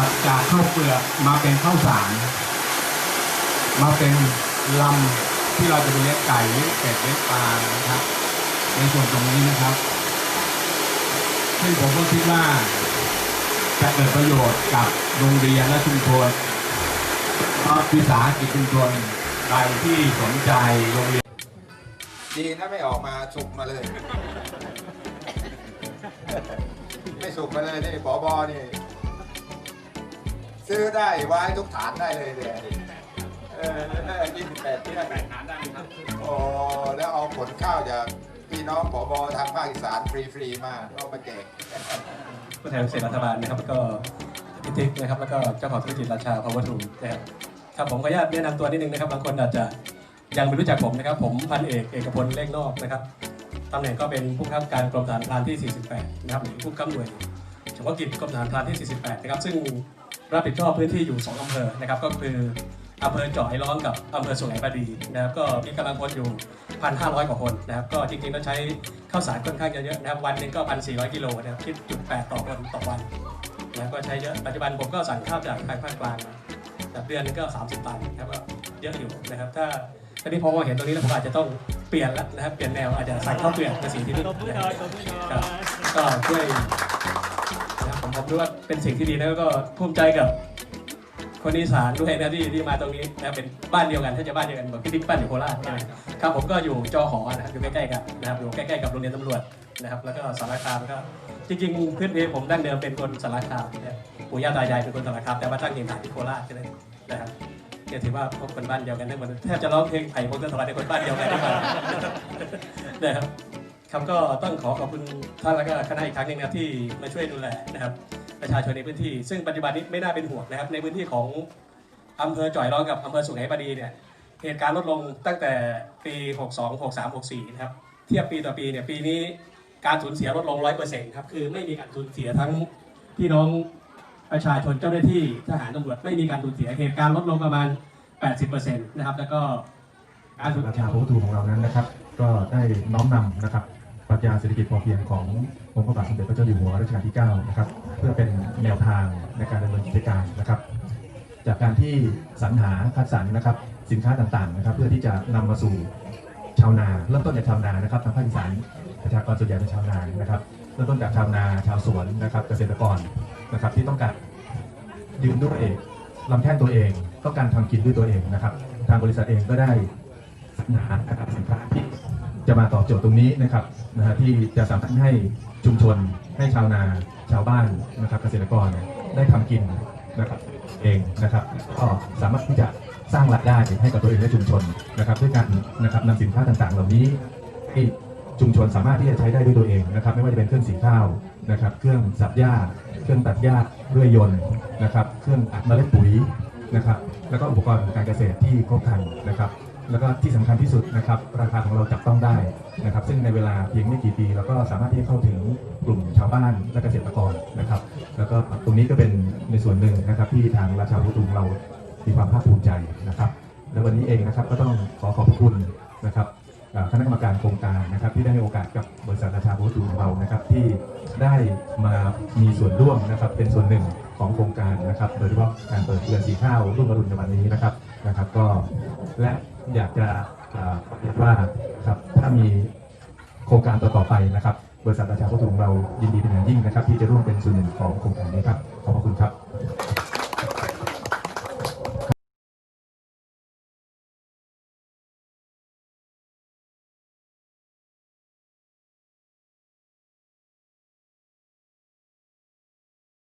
นะครับจากข้าวเปลือกมาเป็นข้าวสาร มาเป็นลำที่เราจะไปเลี้ยงไก่เลี้ยงเป็ดเลี้ยงปลานะครับ ในส่วนตรงนี้นะครับซึ่งผมก็คิดว่าจะเกิดประโยชน์กับโรงเรียนและชุมชนวิสาหกิจชุมชนใดที่สนใจโรงเรียน ดีนะไม่ออกมาสุกมาเลย ไม่สุกมาเลยนี่ปอบอนี่ ซื้อได้ไว้ทุกฐานได้เลยเนี่ยเออยี่สิบแปดที่ได้แปดฐานได้ครับโอ้แล้วเอาผลข้าวจากพี่น้องปอบทางภาคอีสานฟรีๆมาเอามาแจกผู้แทนเกษตรรัฐบาลนะครับก็พิทิกนะครับแล้วก็เจ้าของธุรกิจราชาพาวเวอร์ทูนะครับครับผมขออนุญาตแนะนำตัวนิดนึงนะครับบางคนอาจจะยังไม่รู้จักผมนะครับ ผมพันเอกเอกพลเลขนอกนะครับตำแหน่งก็เป็นผู้บังคับการกรมทหารพรานที่ 48 นะครับหรือผู้กำกับหน่วยเฉพาะกิจกรมทหารพรานที่ 48 นะครับ ซึ่ง รับผิดชอบพื้นที่อยู่ 2อำเภอนะครับก็คืออำเภอจาะไอร้องกับอำเภอสุไหงบาดีนะครับก็มีกำลังพลอยู่ 1,500 กว่าคนนะครับก็จริงๆก็ใช้ข้าวสารค่อนข้างจะเยอะนะครับวันหนึงก็ 1,400 กิโลนะครับคิดจุด8ต่อคนต่อวันนะก็ใช้เยอะปัจจุบันผมก็สั่งข้าวจากทางภาคกลางมาจากเดือนนึงก็ 30 ตันนะครับก็เยอะอยู่นะครับถ้าตอนนี้พอมาเห็นตรงนี้แล้วผมอาจจะต้องเปลี่ยนแล้วนะครับเปลี่ยนแนวอาจจะใส่ข้าวเปลือกมาสีที่นี่นะครับครับก็ช่วยครับผม ผมรู้ว่าเป็นสิ่งที่ดีแล้วก็ภูมิใจกับคนอีสานด้วยนะที่ที่มาตรงนี้นะเป็นบ้านเดียวกันถ้าจะบ้านเดียวกันเหมือนพี่ติ๊กบ้านอยู่โคราชใช่ไหมครับผมก็อยู่จอหอนะครับอยู่ใกล้ๆกันนะครับอยู่ใกล้ๆกับโรงเรียนตำรวจนะครับแล้วก็สารคามก็จริงๆพื้นเพผมดั้งเดิมเป็นคนสารคามนะปู่ย่าตายายเป็นคนสารคามแต่ว่าตั้งถิ่นฐานที่โคราชใช่ไหมนะครับเนี่ยถือว่าพบคนบ้านเดียวกันทั้งหมดแทบจะร้องเพลงไผ่พงศธรในคนบ้านเดียวกันได้มานะครับ ครับก็ต้องขอขอบคุณท่านแล้วก็คณะอีกครั้งหนึงนะครับที่มาช่วยดูแลนะครับ ประชาชนในพื้นที่ ซึ่งปัจจุบันนี้ไม่น่าเป็นห่วงนะครับ ในพื้นที่ของอำเภอจ่อยร้องกับอำเภอสุไหงบดีเนี่ยเหตุการณ์ลดลงตั้งแต่ปี 62 63 64 นะครับ เทียบปีต่อปีเนี่ยปีนี้การสูญเสียลดลงร้อยเปอร์เซ็นต์ครับคือไม่มีการสูญเสียทั้งพี่น้องประชาชนเจ้าหน้าที่ทหารตำรวจไม่มีการสูญเสียเหตุการณ์ลดลงประมาณ 80%นะครับแล้วก็การสูญราชาพระพุทธของเรานั้นนะครับ ก็ได้น้อมนำนะครับ ปรัชญาเศรษฐกิจพอเพียงขององค์พระบาทสมเด็จพระเจ้าอยู่หัวรัชกาลที่ 9 นะครับ เพื่อเป็นแนวทางในการดำเนินกิจการนะครับ จากการที่สรรหาคัดสรรนะครับ สินค้าต่างๆนะครับ เพื่อที่จะนำมาสู่ชาวนา เริ่มต้นจากชาวนานะครับทางภาคอีสานประชากรส่วนใหญ่เป็นชาวนานะครับเริ่มต้นจากชาวนาชาวสวนนะครับ เกษตรกรนะครับที่ต้องการยืนด้วยเองลำแข้งตัวเองต้องการทำกินด้วยตัวเองนะครับ ทางบริษัทเองก็ได้สรรหาครับสินค้าที่ จะมาตอบโจทย์ตรงนี้นะครับนะฮะที่จะสามารถให้ชุมชนให้ชาวนาชาวบ้านนะครับเกษตรกรได้ทำกินนะครับเองนะครับก็สามารถที่จะสร้างรายได้ให้กับตัวเองและชุมชนนะครับ ด้วยการนะครับนำสินค้าต่างๆ เหล่านี้ที่ชุมชนสามารถที่จะใช้ได้ด้วยตัวเองนะครับ ไม่ว่าจะเป็นเครื่องสีข้าวนะครับ เครื่องสับหญ้า เครื่องตัดหญ้าเรื่อยยนต์นะครับ เครื่องอัดเมล็ดปุ๋ยนะครับ แล้วก็อุปกรณ์การเกษตรที่ครบครันนะครับ แล้วก็ที่สำคัญที่สุดนะครับ ราคาของเราจับต้องได้นะครับ ซึ่งในเวลาเพียงไม่กี่ปีเราก็สามารถที่จะเข้าถึงกลุ่มชาวบ้านและเกษตรกรนะครับ แล้วก็ตรงนี้ก็เป็นในส่วนหนึ่งนะครับ ที่ทางราชาพุทธุเรามีความภาคภูมิใจนะครับ และวันนี้เองนะครับก็ต้องขอขอบคุณนะครับคณะกรรมการโครงการนะครับที่ได้ให้โอกาสกับบริษัทราชาพุทธุของเรานะครับที่ได้มามีส่วนร่วมนะครับเป็นส่วนหนึ่งของโครงการนะครับโดยเฉพาะการเปิดเรือนสีข้าวรุ่งอรุณในวันนี้นะครับ นะครับก็และอยากจะเรียนว่าครับถ้ามีโครงการต่อๆไปนะครับบริษัทประชาพัฒน์ของเรายินดีเป็นอย่างยิ่งนะครับ ที่จะร่วมเป็นส่วนหนึ่งของโครงการนี้ครับขอบพระคุณครับ